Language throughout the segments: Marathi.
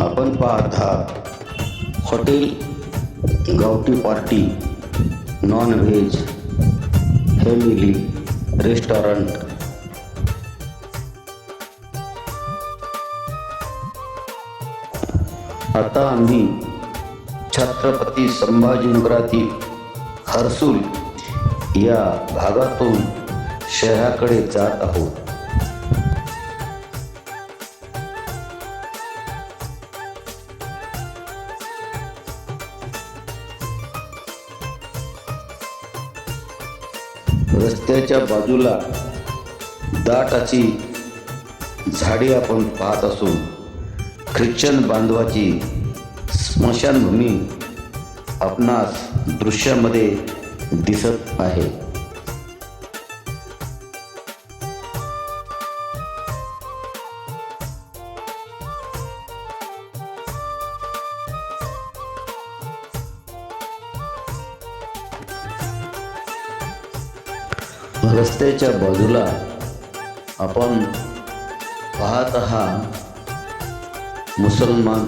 आपण पाहत आहात हॉटेल गावठी party non veg family restaurant आता आम्ही छत्रपती संभाजीनगरातील हर्सूल या भागातून शहराकडे जात आहोत. रस्त्याच्या बाजूला दाटाची झाडे आपण पाहत असून ख्रिश्चन बांधवाची स्मशानभूमी आपणास दृश्यामध्ये दिसत आहे. रस्त्याच्या बाजूला आपण पाहत आहात मुसलमान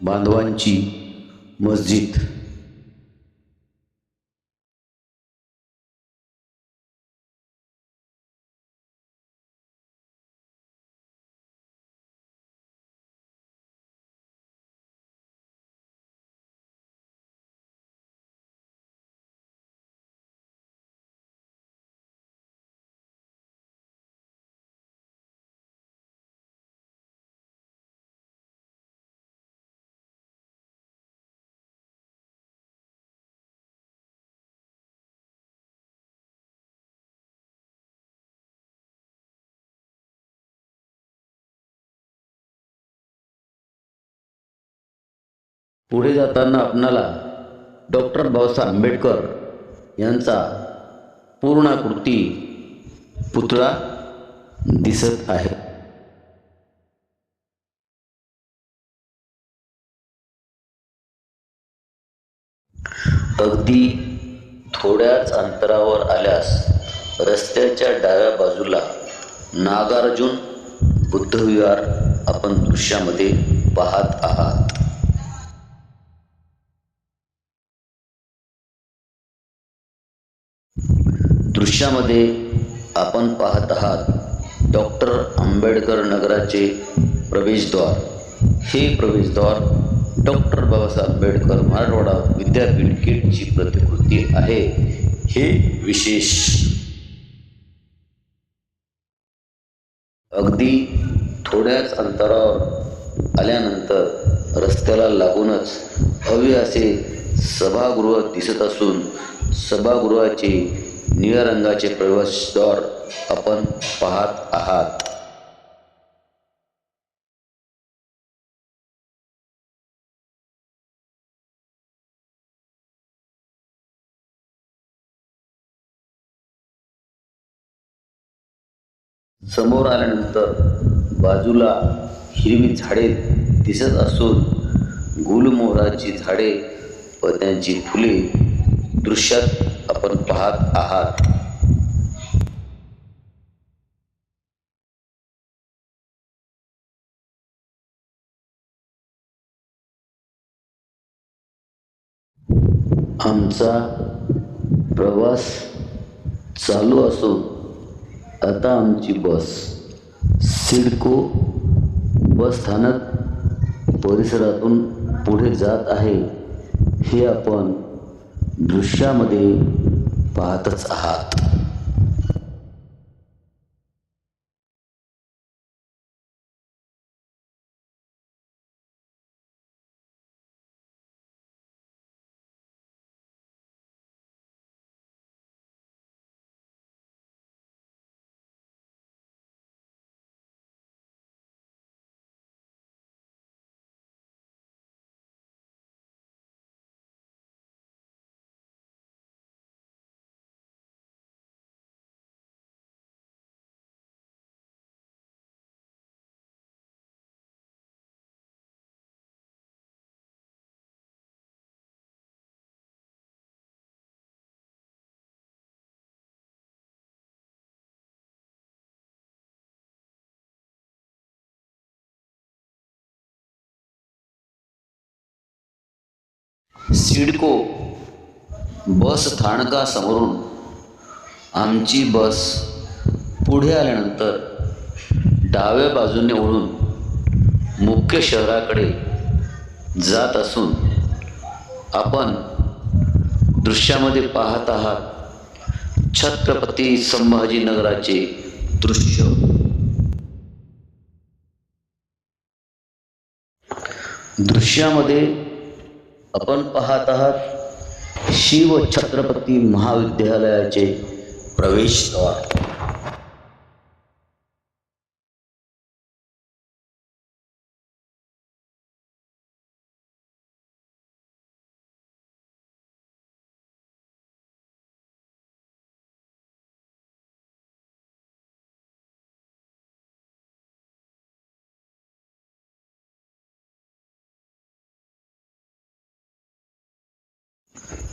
बांधवांची मस्जिद. पुढे जाताना आपणाला डॉक्टर बाबासाहेब आंबेडकर यांचा पूर्णाकृती पुतळा दिसत आहे. अगदी थोड्याच अंतरावर आल्यास रस्त्याच्या डाव्या बाजूला नागार्जुन बुद्धविहार आपण दृश्यामध्ये पाहत आहात. दृश्यामध्ये आपण पाहत आहात डॉक्टर आंबेडकर नगराचे प्रवेशद्वार. हे प्रवेशद्वार डॉक्टर बाबासाहेब आंबेडकर मराठवाडा विद्यापीठ किटची प्रतिकृती आहे. हे विशेष अगदी थोड्याच अंतरावर आल्यानंतर रस्त्याला लागूनच हवे असे सभागृह दिसत असून सभागृहाचे निळ्या रंगाचे प्रवेशद्वार आपण पाहत आहात. समोर आल्यानंतर बाजूला हिरवी झाडे दिसत असून गुलमोहराची झाडे व त्यांची फुले दृश्यात आपण पाहत आहात. आमचा प्रवास चालू असून आता आमची बस. सिडको बस स्थानक परिसरातून पुढे जात आहे. हे आपण दृश्यामध्ये पाहतच आहात. सिडको बस स्थानकासमोरून आमची बस पुढे आल्यानंतर डाव्या बाजूने वळून मुख्य शहराकडे जात असून आपण दृश्यामध्ये पाहत आहात छत्रपती संभाजीनगराचे दृश्य. दृश्यामध्ये आपण पाहत आहात शिव छत्रपती महाविद्यालयाचे प्रवेशद्वार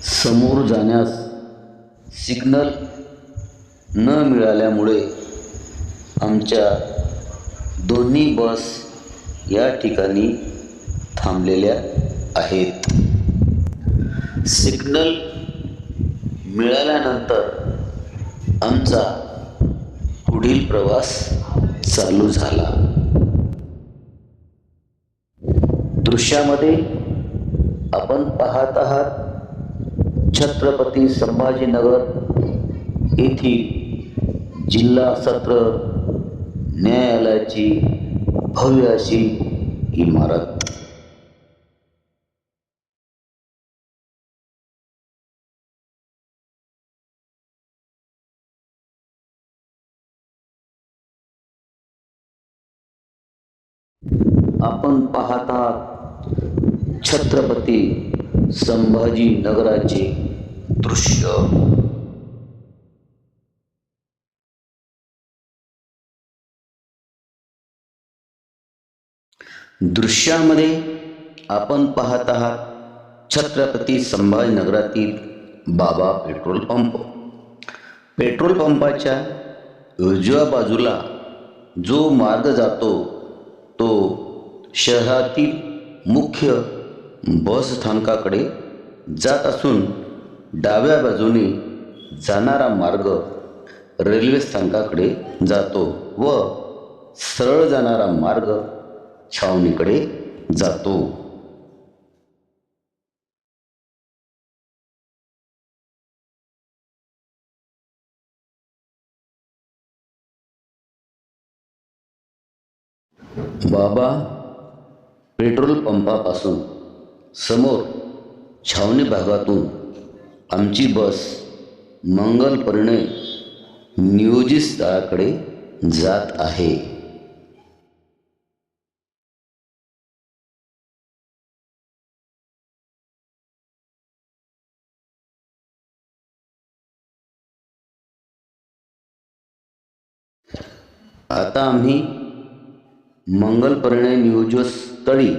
समोर जाण्यास सिग्नल न मिळाल्यामुळे आमच्या दोन्ही बस या ठिकाणी थांबलेल्या आहेत. सिग्नल मिळाल्यानंतर आमचा पुढील प्रवास चालू झाला. दृश्यामध्ये आपण पाहत आहात छत्रपती संभाजीनगर येथील जिल्हा सत्र न्यायालयाची भव्य अशी इमारत. आपण पाहत आहात छत्रपती संभाजी नगराचे दृश्य. दृश्यामध्ये आपण पाहत आहात छत्रपती संभाजीनगरातील बाबा पेट्रोल पंप. पेट्रोल पंपाच्या उजव्या बाजूला जो मार्ग जातो तो शहरातील मुख्य बस स्थानकाकडे जात असून डाव्या बाजूने जाणारा मार्ग रेल्वे स्थानकाकडे जातो व सरळ जाणारा मार्ग छावणीकडे जातो. बाबा पेट्रोल पंपापासून समोर छावणी भागातून आमची बस मंगलपर्णे नियोजित स्थळाकडे जात आहे. आता आम्ही मंगल नियोजस्थळी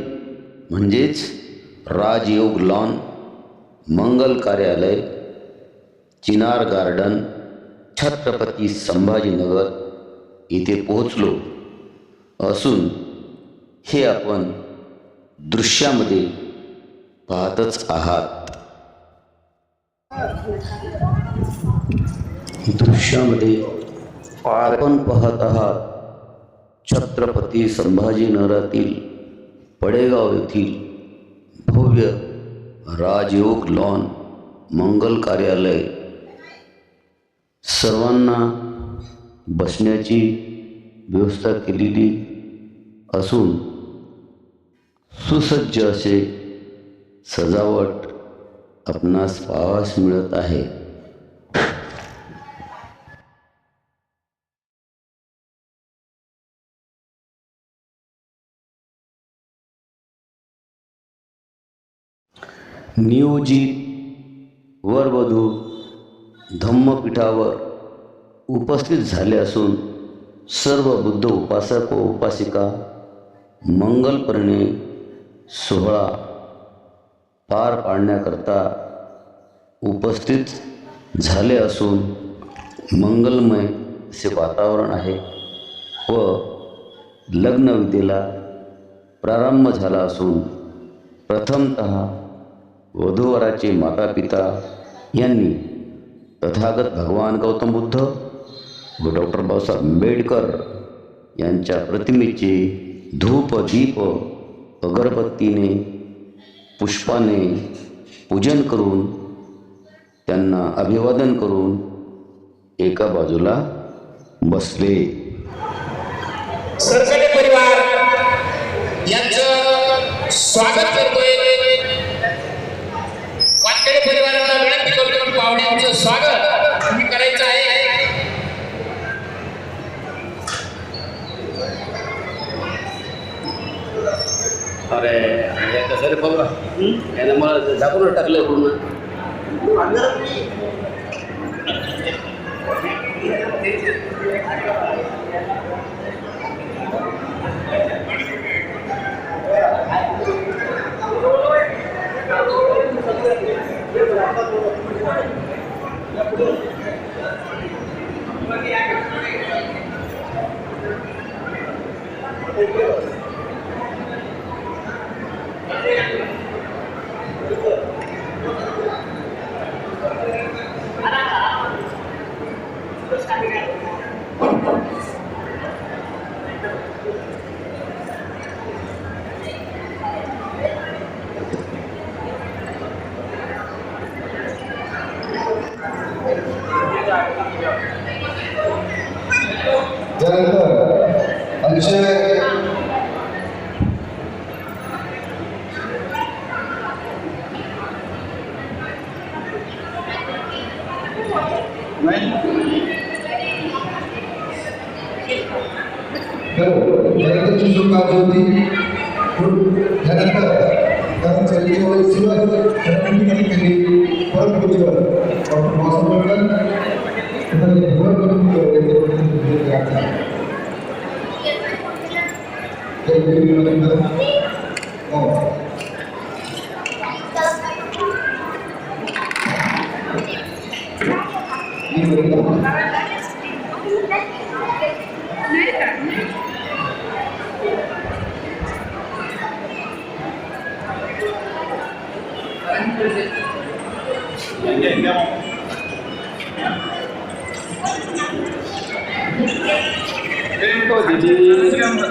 म्हणजेच राजयोग लॉन मंगल कार्यालय चिनार गार्डन छत्रपती संभाजीनगर येथे पोहोचलो. असून हे आपण दृश्यामध्ये पाहतच आहात. दृश्यामध्ये आपण पाहत आहात छत्रपती संभाजीनगरातील पडेगाव येथील भव्य राजयोग लॉन मंगल कार्यालय. सर्वांना बसण्याची व्यवस्था केलेली असून सुसज्ज असे सजावट आपणास पाहावास मिळत आहे. नियोजित वरवधू धम्मपीठावर उपस्थित झाले असून सर्व बुद्ध उपासक व उपासिका मंगलपर्णे सोहळा पार पाडण्याकरता उपस्थित झाले असून मंगलमय असे वातावरण आहे व लग्नविधीला प्रारंभ झाला असून प्रथमत वधूवराचे माता पिता यांनी तथागत भगवान गौतम बुद्ध व डॉक्टर बाबासाहेब आंबेडकर यांच्या प्रतिमेचे धूप दीप अगरबत्तीने पुष्पाने पूजन करून त्यांना अभिवादन करून एका बाजूला बसले. सरकडे परिवार यांचं स्वागत करतोय. वानकडे परिवाराला विनंती करतो की पाहुण्यांचं स्वागत तुम्ही करायचं आहे. अरे कसं रे बाबा? यानं मला झाकून टाकलं पूर्ण. या त्यानंतर होती. त्यानंतर परत डॉक्टर बाबासाहेब आंबेडकर तथा भगवान हो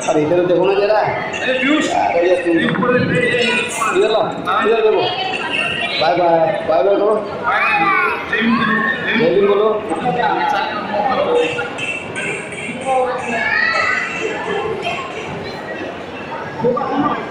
আর এটারও দেখো না যারা। দেবো। বাই বাই বাই বাই করো। বলো Thank you.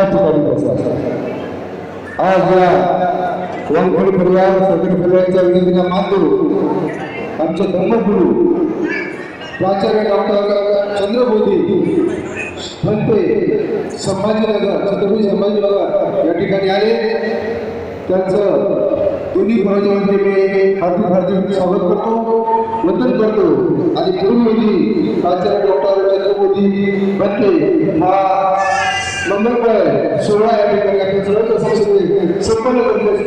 या ठिकाणी बसला आज या वानखोडी परिवार स्वतंत्र परिवाराच्या विनंतीला मान करू. आमचे धर्मगुरू प्राचार्य डॉक्टर चंद्रबोधी म्हणते संभाजीनगर छत्रपती संभाजीनगर या ठिकाणी आले. त्यांचं दोन्ही प्रजामध्ये मी हार्दिक हार्दिक स्वागत करतो वंदन करतो. आणि पूर्वविधी प्राचार्य डॉक्टर चंद्रबोधी म्हणते हा मंगळवार सोहळा या ठिकाणी आपण सर्व संपन्न करण्याची